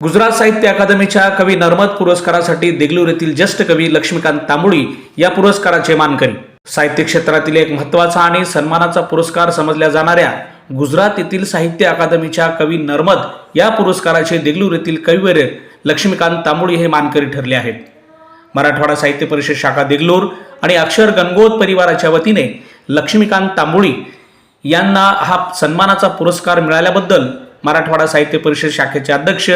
गुजरात साहित्य अकादमीच्या कवी नर्मद पुरस्कारासाठी देगलूर येथील ज्येष्ठ कवी लक्ष्मीकांत तांबुळी या पुरस्काराचे मानकरी. साहित्य क्षेत्रातील एक महत्त्वाचा आणि सन्मानाचा पुरस्कार समजल्या जाणाऱ्या गुजरात येथील साहित्य अकादमीच्या कवी नर्मद या पुरस्काराचे देगलूर येथील कविवर्य लक्ष्मीकांत तांबुळी हे मानकरी ठरले आहेत. मराठवाडा साहित्य परिषद शाखा देगलूर आणि अक्षर गणगोत परिवाराच्या वतीने लक्ष्मीकांत तांबुळी यांना हा सन्मानाचा पुरस्कार मिळाल्याबद्दल मराठवाडा साहित्य परिषद शाखेचे अध्यक्ष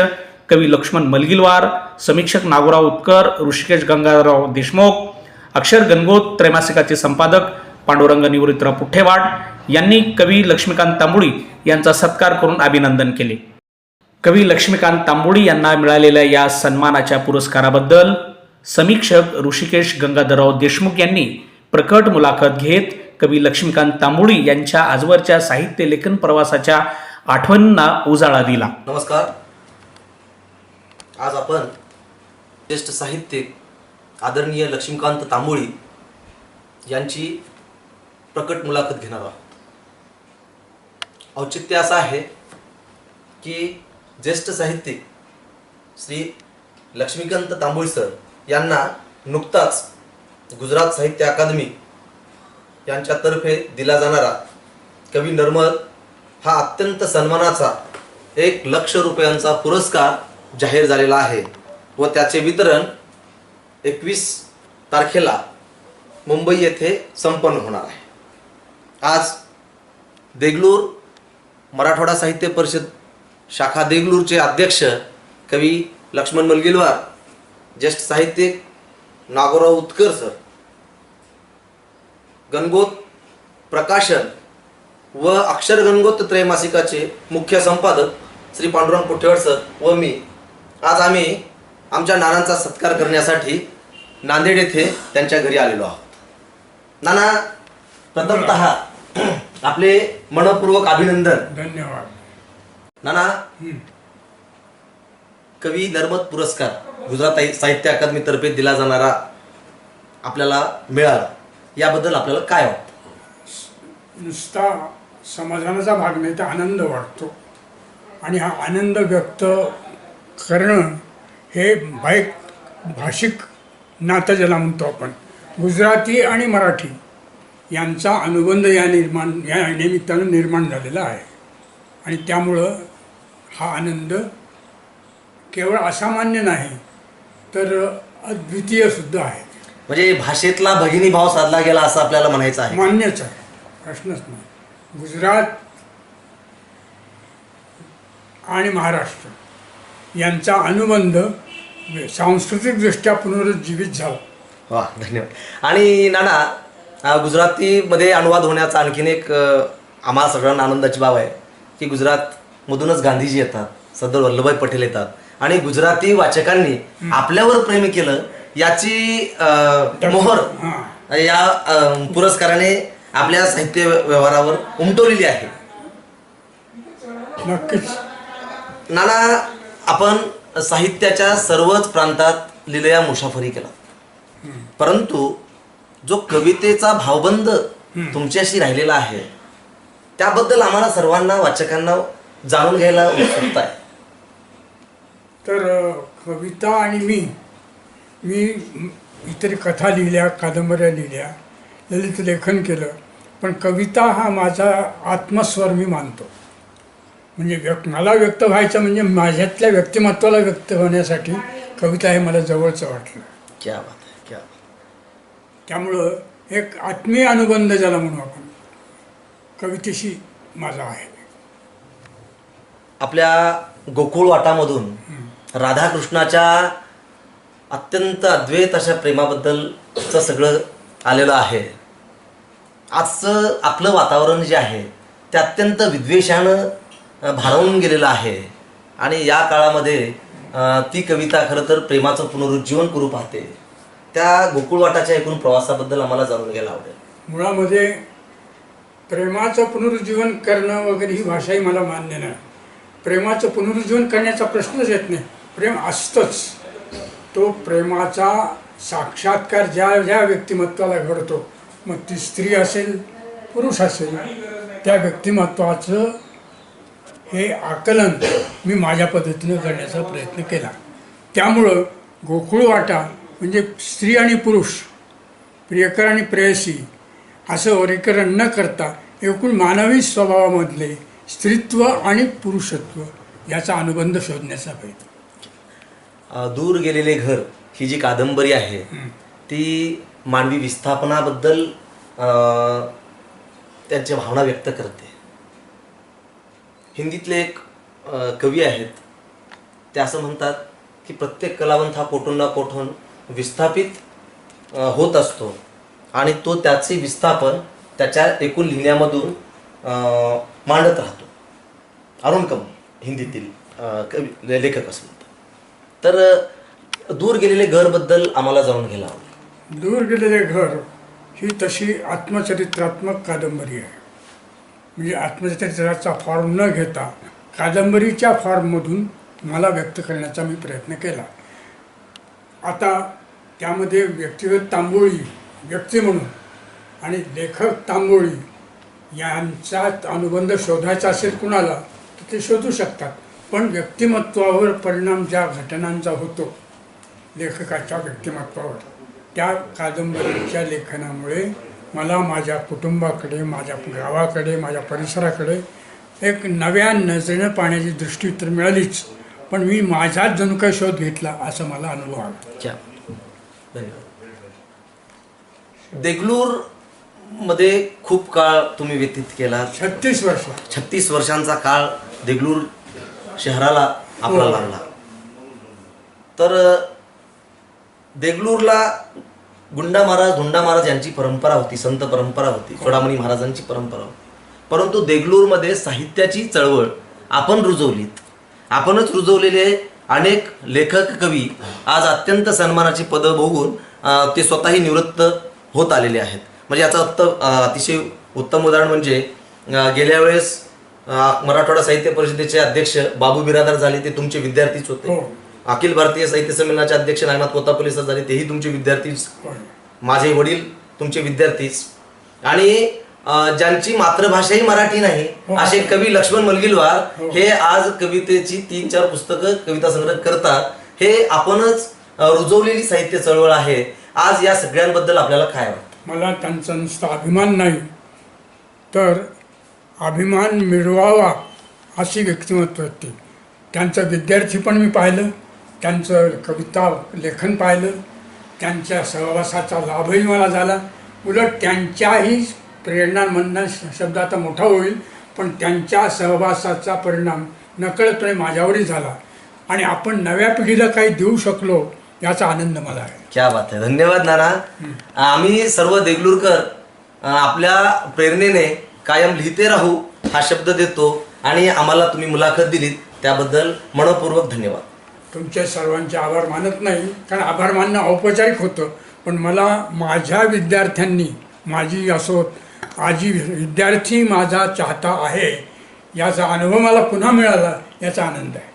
कवी लक्ष्मण मलगिलवार समीक्षक नागोराव उत्कर ऋषिकेश गंगाराव देशमुख अक्षर गणगोत त्रैमासिकाचे संपादक पांडुरंग निवृत्तराव पुठ्ठेवाड यांनी कवी लक्ष्मीकांत तांबुडी यांचा सत्कार करून अभिनंदन केले. कवी लक्ष्मीकांत तांबोळी यांना मिळालेल्या या सन्मानाच्या पुरस्काराबद्दल समीक्षक ऋषिकेश गंगाधरराव देशमुख यांनी प्रकट मुलाखत घेत कवी लक्ष्मीकांत तांबोळी यांच्या आजवरच्या साहित्य लेखन प्रवासाच्या आठवणींना उजाळा दिला. नमस्कार. आज आपण ज्येष्ठ साहित्यिक आदरणीय लक्ष्मीकांत तांबोळी यांची प्रकट मुलाखत घेणार आहोत. औचित्य असं आहे की ज्येष्ठ साहित्यिक श्री लक्ष्मीकांत तांबोळी सर यांना नुकताच गुजरात साहित्य अकादमी यांच्यातर्फे दिला जाणारा कवी नर्मद हा अत्यंत सन्मानाचा एक लक्ष रुपयांचा पुरस्कार जाहीर झालेला आहे व त्याचे वितरण एकवीस तारखेला मुंबई येथे संपन्न होणार आहे. आज देगलूर मराठवाडा साहित्य परिषद शाखा देगलूरचे अध्यक्ष कवी लक्ष्मण मलगिलवार ज्येष्ठ साहित्यिक नागोराव उत्कर सर गणगोत प्रकाशन व अक्षर गणगोत त्रैमासिकाचे मुख्य संपादक श्री पांडुरंग पुठेवड सर व मी आज आम्ही आमच्या नानांचा सत्कार करण्यासाठी नांदेड येथे त्यांच्या घरी आलेलो आहोत. नाना प्रथमतः आपले मनपूर्वक अभिनंदन. धन्यवाद. नाना कवी नर्मद पुरस्कार गुजरात साहि- साहित्य अकादमीतर्फे दिला जाणारा आपल्याला मिळाला. याबद्दल आपल्याला काय वाटतं? नुसता समाधानाचा भाग नाही तर आनंद वाटतो. आणि हा आनंद व्यक्त करणं हे बाईक भाषिक नातं ज्याला म्हणतो आपण. गुजराती आणि मराठी यांचा अनुबंध या निर्माण या निमित्तानं निर्माण झालेला आहे. आणि त्यामुळं हा आनंद केवळ असामान्य नाही तर अद्वितीयसुद्धा आहे. म्हणजे भाषेतला भगिनी भाव साधला गेला असं आपल्याला म्हणायचं आहे. मान्यच आहे. प्रश्नच नाही. गुजरात आणि महाराष्ट्र यांचा अनुबंध सांस्कृतिकदृष्ट्या पुनरुज्जीवित झाला. वा धन्यवाद. आणि नाना गुजरातीमध्ये अनुवाद होण्याचा आणखीन एक आम्हाला सगळ्यांना आनंदाची बाब आहे की गुजरातमधूनच गांधीजी येतात सरदार वल्लभभाई पटेल येतात आणि गुजराती वाचकांनी आपल्यावर प्रेम केलं याची मोहर या पुरस्काराने आपल्या साहित्य व्यवहारावर उमटवलेली आहे. नक्कीच. नाना आपण साहित्याच्या सर्वच प्रांतात लिलया मुसाफरी केला. परंतु जो कवितेचा भावबंद तुमच्याशी राहिलेला आहे त्याबद्दल आम्हाला सर्वांना वाचकांना जाणून घ्यायला उत्सुकता आहे. तर कविता आणि मी मी इतर कथा लिहिल्या कादंबऱ्या लिहिल्या ललित लेखन केलं पण कविता हा माझा आत्मस्वर मी मानतो. म्हणजे व्यक्त मला व्यक्त व्हायचं म्हणजे माझ्यातल्या व्यक्तिमत्वाला व्यक्त होण्यासाठी कविता हे मला जवळचं वाटलं. क्या बात क्या. त्यामुळं एक आत्मीय अनुबंध ज्याला म्हणू आपण कवितेशी माझा आहे. आपल्या गोकुळ वाटामधून राधाकृष्णाच्या अत्यंत अद्वैत अशा प्रेमाबद्दलचं सगळं आलेलं आहे. आजचं आपलं वातावरण जे आहे ते अत्यंत विद्वेषानं भारावून गेलेलं आहे. आणि या काळामध्ये ती कविता खरं तर प्रेमाचं पुनरुज्जीवन करू पाहते. त्या गोकुळवाटाच्या एकूण प्रवासाबद्दल आम्हाला जाणून घ्यायला आवडेल. मुळामध्ये प्रेमाचं पुनरुज्जीवन करणं वगैरे ही भाषाही मला मान्य नाही. प्रेमाचं पुनरुज्जीवन करण्याचा प्रश्नच येत नाही. प्रेम असतंच. तो प्रेमाचा साक्षात्कार ज्या ज्या व्यक्तिमत्वाला घडतो मग ती स्त्री असेल पुरुष असेल त्या व्यक्तिमत्वाचं हे आकलन मी माझ्या पद्धतीनं करण्याचा प्रयत्न केला. त्यामुळं गोकुळ वाटा म्हणजे स्त्री आणि पुरुष प्रियकर आणि प्रेयसी असं वर्गीकरण न करता एकूण मानवी स्वभावामधले स्त्रीत्व आणि पुरुषत्व याचा अनुबंध शोधण्याचा प्रयत्न. दूर गेलेले घर ही जी कादंबरी आहे ती मानवी विस्थापनाबद्दल त्यांच्या भावना व्यक्त करते. हिंदीतले एक कवी आहेत ते असं म्हणतात की प्रत्येक कलावंत हा कोठून ना कोठून विस्थापित होत असतो. आणि तो त्याचे विस्थापन त्याच्या एकूण लिहिण्यामधून मांडत राहतो. अरुण कम हिंदीतील कवी लेखक असं म्हणतात. तर दूर गेलेले घरबद्दल आम्हाला जाणून घ्यायला दूर गेलेले घर ही तशी आत्मचरित्रात्मक कादंबरी आहे. म्हणजे आत्मचरित्राचा फॉर्म न घेता कादंबरीच्या फॉर्ममधून मला व्यक्त करण्याचा मी प्रयत्न केला. आता त्यामध्ये व्यक्तिगत तांबोळी व्यक्ती म्हणून आणि लेखक तांबोळी यांचा अनुबंध शोधायचा असेल कुणाला तर ते शोधू शकतात. पण व्यक्तिमत्वावर परिणाम ज्या घटनांचा होतो लेखकाच्या व्यक्तिमत्वावर त्या कादंबरीच्या लेखनामुळे मला माझ्या कुटुंबाकडे माझ्या गावाकडे माझ्या परिसराकडे एक नव्या नजरेनं पाहण्याची दृष्टी तर मिळालीच पण मी माझाच जणू काही शोध घेतला असं मला अनुभव आला. देगलूरमध्ये खूप काळ तुम्ही व्यतीत केला छत्तीस वर्ष. छत्तीस वर्षांचा काळ देगलूर शहराला आपला हो. लागला. तर देगलूरला गुंडा महाराज धुंडा महाराज यांची परंपरा होती संत परंपरा होती चोडामणी महाराजांची परंपरा होती. परंतु देगलूरमध्ये साहित्याची चळवळ आपण रुजवलीत. आपणच रुजवलेले अनेक लेखक कवी आज अत्यंत सन्मानाची पदं भोगून ते स्वतःही निवृत्त होत आलेले आहेत. म्हणजे याचं अत्त अतिशय उत्तम उदाहरण म्हणजे गेल्या वेळेस मराठवाडा साहित्य परिषदेचे अध्यक्ष बाबू बिरादार झाले ते तुमचे विद्यार्थीच होते. हो. अखिल भारतीय साहित्य संमेलनाचे अध्यक्ष नागनाथ कोतापल्ली सर झाले तेही तुमचे विद्यार्थीच. माझे वडील तुमचे विद्यार्थीच आणि ज्यांची मातृभाषाही मराठी नाही हो. असे कवी लक्ष्मण मलगिलवार हो. हे आज कवितेची तीन चार पुस्तकं कविता संग्रह करतात हे आपणच रुजवलेली साहित्य चळवळ आहे आज या सगळ्यांबद्दल आपल्याला काय वाटतं मला त्यांचा नुसता अभिमान नाही तर अभिमान मिळवावा अशी व्यक्तिमत्व होती त्यांचं विद्यार्थी पण मी पाहिलं त्यांचं कविता लेखन पाहिलं त्यांच्या सहवासाचा लाभही मला झाला. उलट त्यांच्याही प्रेरणा म्हणणं शब्द आता मोठा होईल पण त्यांच्या सहवासाचा परिणाम नकळतपणे माझ्यावरही झाला. आणि आपण नव्या पिढीला काही देऊ शकलो याचा आनंद मला आहे. क्या बात आहे. धन्यवाद नाना. आम्ही सर्व देगलूरकर आपल्या प्रेरणेने कायम लिहिते राहू हा शब्द देतो. आणि आम्हाला तुम्ही मुलाखत दिलीत. त्याबद्दल मनपूर्वक धन्यवाद. तुमच्या सर्वांचे आभार मानत नाही. कारण आभार मानणं औपचारिक होतं. पण मला माझ्या विद्यार्थ्यांनी माझी असो आजी विद्यार्थी माझा चाहता आहे याचा अनुभव मला पुन्हा मिळाला याचा आनंद आहे.